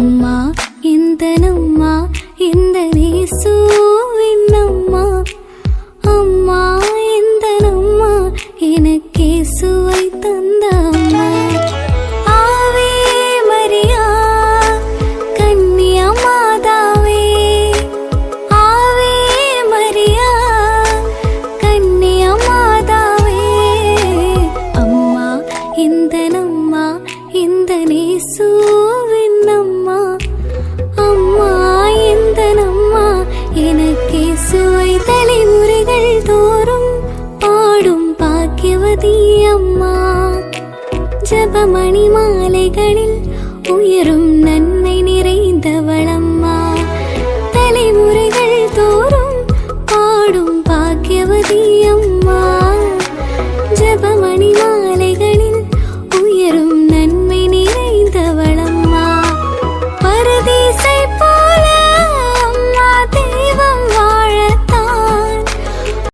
அம்மா இந்த நம்மா இந்த நேசுவின் அம்மா அம்மா இந்த நம்மா எனக்கே சுவை தந்த அம்மா. ஆவே மரியா கன்னியா மாதாவே. ஆவே மரியா கன்னியா மாதாவே. அம்மா இந்த நம்மா இந்த தலைமுறைகள் தோறும் பாடும் பாக்கியவதி அம்மா ஜபமணி மாலைகளில் உயரும் நன்மை நிறைந்தவளம்மா. தலைமுறைகள் தோறும் பாடும் பாக்கியவதி அம்மா ஜபமணி மாலைகளில் உயரும் நன்மை நிறைந்தவளம்மா. பரதேச